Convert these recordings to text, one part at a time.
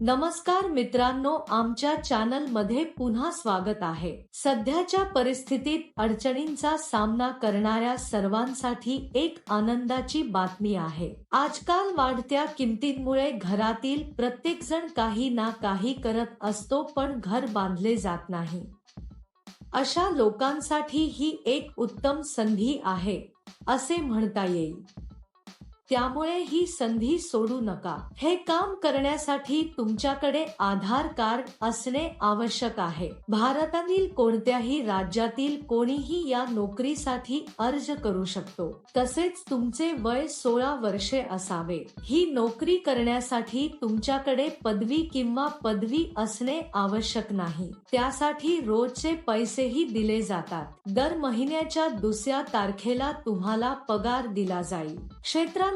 नमस्कार मित्रांनो आमच्या चॅनलमध्ये पुन्हा स्वागत आहे. सध्याच्या परिस्थितीत अडचणींचा सामना करणाऱ्या सर्वांसाठी एक आनंदाची बातमी आहे. आजकाल वाढत्या किमतींमुळे घरातील प्रत्येक जण काही ना काही करत असतो पण घर बांधले जात नाही. अशा लोकांसाठी ही एक उत्तम संधी आहे असे म्हणता येईल. त्यामुळे ही संधी सोडू नका. हे काम करण्यासाठी तुमच्याकडे आधार कार्ड असणे आवश्यक आहे. भारतातील कोणत्याही राज्यातील कोणीही या नोकरीसाठी अर्ज करू शकतो. तसेच तुमचे वय सोळा वर्षे असावे. ही नोकरी करण्यासाठी तुमच्याकडे पदवी किंवा पदवी असणे आवश्यक नाही. त्यासाठी रोजचे पैसेही दिले जातात. दर महिन्याच्या दुसऱ्या तारखेला तुम्हाला पगार दिला जाईल. क्षेत्रात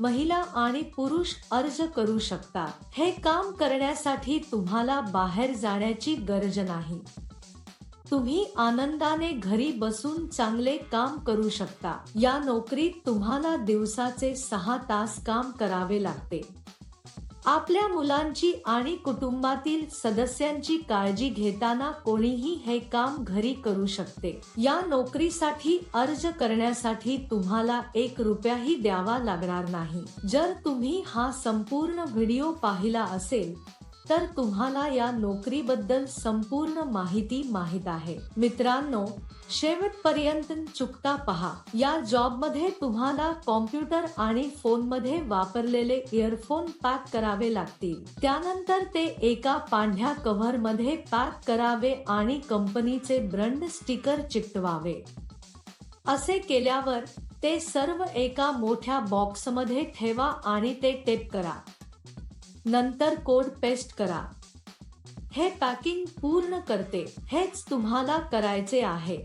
महिला आणि पुरुष अर्ज करू शकता हे काम करण्यासाठी तुम्हाला बाहेर जाण्याची गरज नाही. तुम्ही आनंदाने घरी बसून चांगले काम करू शकता. या नोकरीत तुम्हाला दिवसाचे सहा तास काम करावे लागते. आपल्या मुलांची आणि कुटुंबातील सदस्यांची काळजी घेताना कोणीही हे काम घरी करू शकते. या नोकरीसाठी अर्ज करण्यासाठी तुम्हाला एक रुपयाही द्यावा लागणार नाही. जर तुम्ही हा संपूर्ण व्हिडिओ पाहिला असेल तर तुम्हाला या नोकरीबद्दल संपूर्ण माहिती माहीत आहे. मित्रांनो शेवटपर्यंत चुकता पहा. या जॉबमध्ये तुम्हाला कॉम्प्युटर आणि फोनमध्ये वापरलेले इयरफोन पॅक करावे लागतील. त्यानंतर ते एका पांढऱ्या कव्हरमध्ये पॅक करावे आणि कंपनीचे ब्रँड स्टिकर चिकटवावे. असे केल्यावर ते सर्व एका मोठ्या बॉक्समध्ये ठेवा आणि ते टेप करा. नंतर कोड पेस्ट करा. हे पॅकिंग पूर्ण करते हेच तुम्हाला करायचे आहे.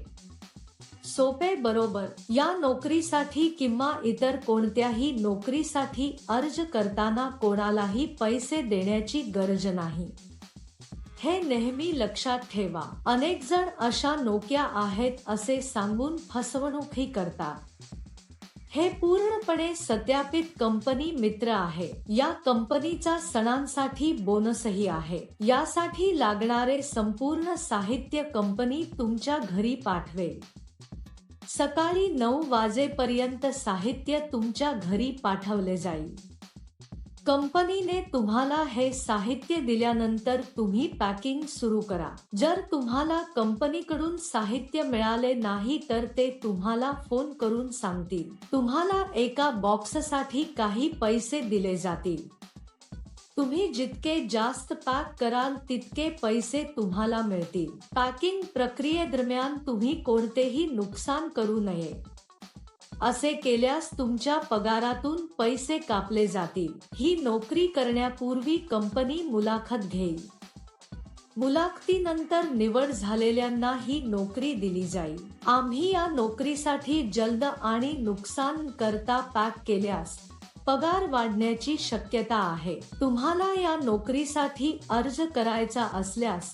सोपे बरोबर या नोकरीसाठी किंवा इतर कोणत्याही नोकरीसाठी अर्ज करताना कोणालाही पैसे देण्याची गरज नाही. हे नेहमी लक्षात ठेवा. अनेक जण अशा नोक्या आहेत असे सांगून फसवणूकही करतात. हे पूर्णपणे सत्यापित कंपनी मित्र आहे. या कंपनीचा सणांसाठी बोनसही आहे. यासाठी लागणारे संपूर्ण साहित्य कंपनी तुमच्या घरी पाठवेल. सकाळी नऊ वाजेपर्यंत साहित्य तुमच्या घरी पाठवले जाईल. कंपनीने तुम्हाला हे साहित्य दिल्यानंतर तुम्ही पॅकिंग सुरू करा. जर तुम्हाला कंपनीकडून साहित्य मिळाले नाही तर ते तुम्हाला फ़ोन करून सांगतील. तुम्हाला एका बॉक्ससाठी काही पैसे दिले जातील. तुम्ही जितके जास्त पॅक कराल तितके पैसे तुम्हाला मिळतील. पॅकिंग प्रक्रियेदरम्यान तुम्ही कोणतेही नुकसान करू नये. असे केल्यास तुमच्या पगारातून पैसे कापले जातील. ही नोकरी करण्यापूर्वी कंपनी मुलाखत घेईल. मुलाखतीनंतर निवड झालेल्यांना ही नोकरी दिली जाईल. आम्ही या नोकरीसाठी जलद आणि नुकसान करता पॅक केल्यास पगार वाढण्याची शक्यता आहे. तुम्हाला या नोकरीसाठी अर्ज करायचा असल्यास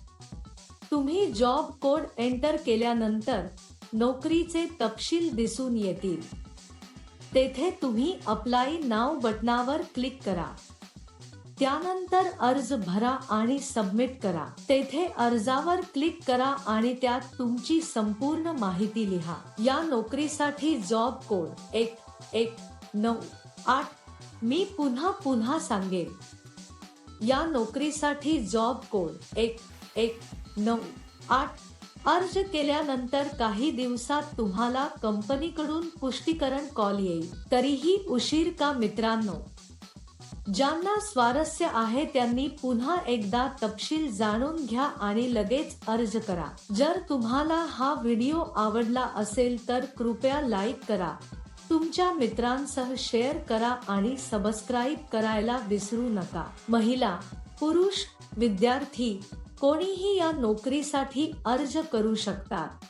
तुम्ही जॉब कोड एंटर केल्यानंतर नोकरीचे तपशील दिसून येतील. तेथे तुम्ही अप्लाय नाव बटनावर क्लिक करा. त्यानंतर अर्ज भरा आणि सबमिट करा. तेथे अर्जावर क्लिक करा आणि त्यात तुमची संपूर्ण माहिती लिहा. या नोकरीसाठी जॉब कोड एक एक नऊ आठ मी पुन्हा पुन्हा सांगेन. या नोकरीसाठी जॉब कोड एक एक नऊ आठ अर्ज केल्यानंतर काही दिवसात तुम्हाला कंपनीकडून पुष्टीकरण कॉल येईल. तरीही उशीर का मित्रांनो? ज्यांना स्वारस्य आहे त्यांनी पुन्हा एकदा तपशील जाणून घ्या आणि लगेच अर्ज करा. जर तुम्हाला हा व्हिडिओ आवडला असेल तर कृपया लाईक करा. तुमच्या मित्रांसह शेअर करा आणि सबस्क्राईब करायला विसरू नका. महिला पुरुष विद्यार्थी कोणीही या नोकरीसाठी अर्ज करू शकतात.